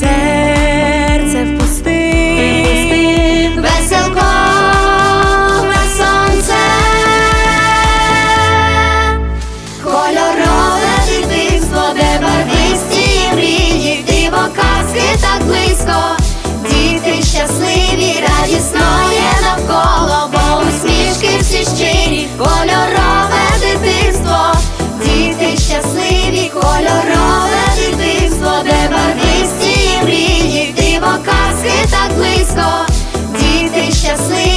said близько, діти щасливі.